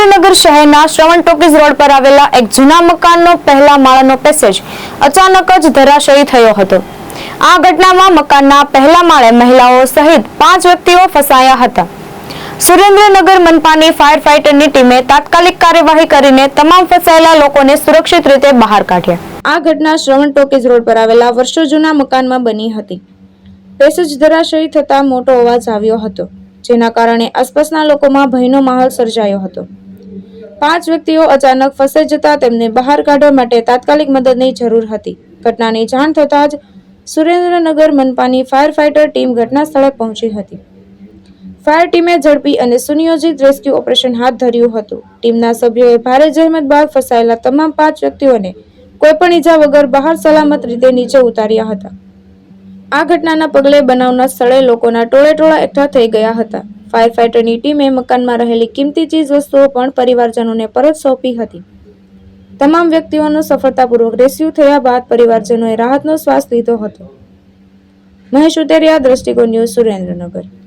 સુરેન્દ્રનગર શહેરના શ્રવણ talkies road પર આવેલા એક જૂના મકાનનો પહેલા માળાનો પેસેજ અચાનક જ ધરાશયી થયો હતો. આ ઘટનામાં મકાનના પહેલા માળે મહિલાઓ સહિત પાંચ વ્યક્તિઓ ફસાયા હતા. સુરેન્દ્રનગર મનપાની ફાયર ફાઇટરની ટીમે તાત્કાલિક કાર્યવાહી કરીને તમામ ફસાયેલા લોકોને સુરક્ષિત રીતે બહાર કાઢ્યા. આ ઘટના શ્રવણ ટોકીઝ રોડ પર આવેલા વર્ષો જૂના મકાનમાં બની હતી. પેસેજ ધરાશયી થતા મોટો અવાજ આવ્યો હતો, જેના કારણે આસપાસના લોકોમાં ભયનો માહોલ સર્જાયો હતો. પાંચ વ્યક્તિઓ અચાનક ફસાઈ જતા તેમને બહાર કાઢવા માટે તાત્કાલિક મદદની જરૂર હતી. ઘટનાની જાણ થતાં જ સુરેન્દ્રનગર મનપાની ફાયર ફાઇટર ટીમ ઘટના સ્થળે પહોંચી હતી. ફાયર ટીમે ઝડપી અને સુનિયોજિત રેસ્ક્યુ ઓપરેશન હાથ ધર્યું હતું. ટીમના સભ્યોએ ભારે જહેમત બાદ ફસાયેલા તમામ પાંચ વ્યક્તિઓને કોઈપણ ઈજા વગર બહાર સલામત રીતે નીચે ઉતાર્યા હતા. આ ઘટનાના પગલે બનાવના સ્થળે લોકોના ટોળે ટોળા એકઠા થઈ ગયા હતા. ફાયર ફાઇટરની ટીમે મકાનમાં રહેલી કિંમતી ચીજ વસ્તુઓ પણ પરિવારજનોને પરત સોંપી હતી. તમામ વ્યક્તિઓનો સફળતાપૂર્વક રેસ્ક્યુ થયા બાદ પરિવારજનોએ રાહતનો શ્વાસ લીધો હતો. મહેશ ઉતેરિયા દ્રષ્ટિકોણ ન્યૂઝ સુરેન્દ્રનગર.